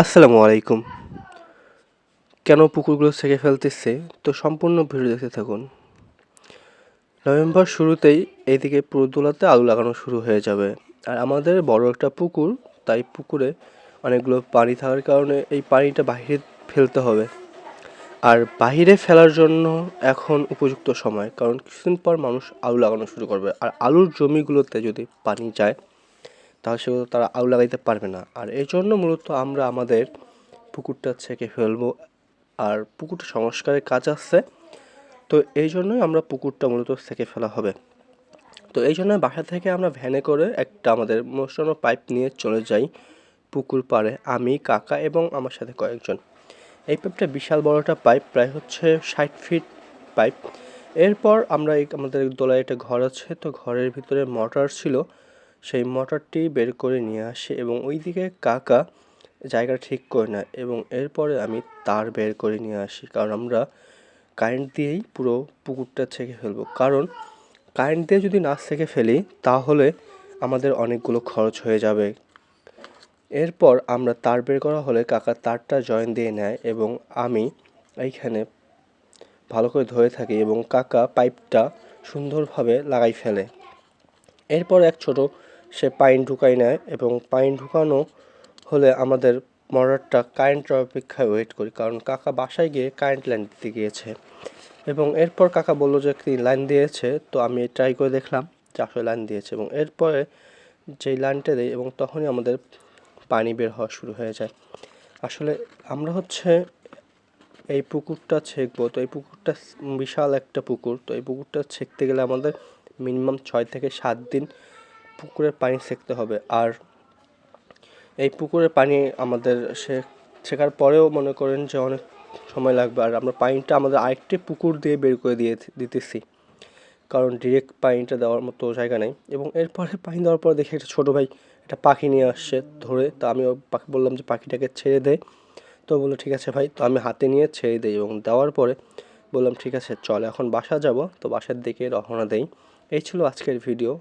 আসসালামু আলাইকুম। কেন পুকুরগুলো ছেঁকে ফেলতেছে? তো সম্পূর্ণ ভিডিও দেখতে থাকুন। নভেম্বর শুরুতেই এইদিকে পুরোদোলাতে আলু লাগানো শুরু হয়ে যাবে। আর আমাদের বড় একটা পুকুর, তাই পুকুরে অনেকগুলো পানি থাকার কারণে এই পানিটা বাইরে ফেলতে হবে। আর বাইরে ফেলার জন্য এখন উপযুক্ত সময়, কারণ কিছুদিন পর মানুষ আলু লাগানো শুরু করবে। আর আলুর জমিগুলোতে যদি পানি যায় তাহলে সেগুলো তারা আলু লাগাইতে পারবে না। আর এই জন্য মূলত আমরা আমাদের পুকুরটা ছেঁকে ফেলব। আর পুকুরটা সংস্কারের কাজ আসছে তো এই জন্যই আমরা পুকুরটা মূলত ছেঁকে ফেলা হবে। তো এই জন্য বাসা থেকে আমরা ভ্যানে করে একটা আমাদের মোশানো পাইপ নিয়ে চলে যাই পুকুর পাড়ে। আমি, কাকা এবং আমার সাথে কয়েকজন। এই পাইপটা বিশাল বড় একটা পাইপ, প্রায় হচ্ছে ষাট ফিট পাইপ। এরপর আমরা আমাদের দোলায় একটা ঘর আছে। তো ঘরের ভিতরে মোটর ছিল। সেই মোটরটি বের করে নিয়ে আসে এবং ওইদিকে কাকা জায়গা ঠিক করে নেয় এবং এরপরে আমি তার বের করে নিয়ে আসি। কারণ আমরা কারেন্ট দিয়েই পুরো পুকুরটা ছেঁকে ফেলব। কারণ কারেন্ট দিয়ে যদি না ছেঁকে ফেলি, তাহলে আমাদের অনেকগুলো খরচ হয়ে যাবে। এরপর আমরা তার বের করা হলে কাকা তারটা জয়েন দিয়ে নেয় এবং আমি এইখানে ভালো করে ধরে থাকি এবং কাকা পাইপটা সুন্দরভাবে লাগাই ফেলে। এরপর এক ছোট সে পাইন ঢুকাই নেয় এবং পাইন ঢুকানো হলে আমাদের মোটরটা কারেন্টের অপেক্ষায় ওয়েট করি, কারণ কাকা বাসায় গিয়ে কারেন্ট লাইন দিতে গিয়েছে। এবং এরপর কাকা বলল যে একটি লাইন দিয়েছে? তো আমি ট্রাই করে দেখলাম যে আসলে লাইন দিয়েছে এবং এরপরে যেই লাইনটা দেয় এবং তখনই আমাদের পানি বের হওয়া শুরু হয়ে যায়। আসলে আমরা হচ্ছে এই পুকুরটা ছেঁকবো। তো এই পুকুরটা বিশাল একটা পুকুর। তো এই পুকুরটা ছেঁকতে গেলে আমাদের মিনিমাম ছয় থেকে সাত দিন পুকুরের পানি সেঁকতে হবে। আর এই পুকুরের পানি আমাদের সে ছেঁকার পরেও মনে করেন যে অনেক সময় লাগবে। আর আমরা পানিটা আমাদের আরেকটি পুকুর দিয়ে বের করে দিয়ে দিতেছি। কারণ ডিরেক্ট পানিটা দেওয়ার মতো জায়গা নেই। এবং এরপরে পানি দেওয়ার পর দেখি একটা ছোটো ভাই একটা পাখি নিয়ে আসছে ধরে। তো আমি পাখি বললাম যে, পাখিটাকে ছেড়ে দে। তো বলল, ঠিক আছে ভাই। তো আমি হাতে নিয়ে ছেড়ে দিই এবং দেওয়ার পরে বললাম, ঠিক আছে, চল এখন বাসা যাব। তো বাসার দিকে রওনা দেই। এই ছিল আজকের ভিডিও।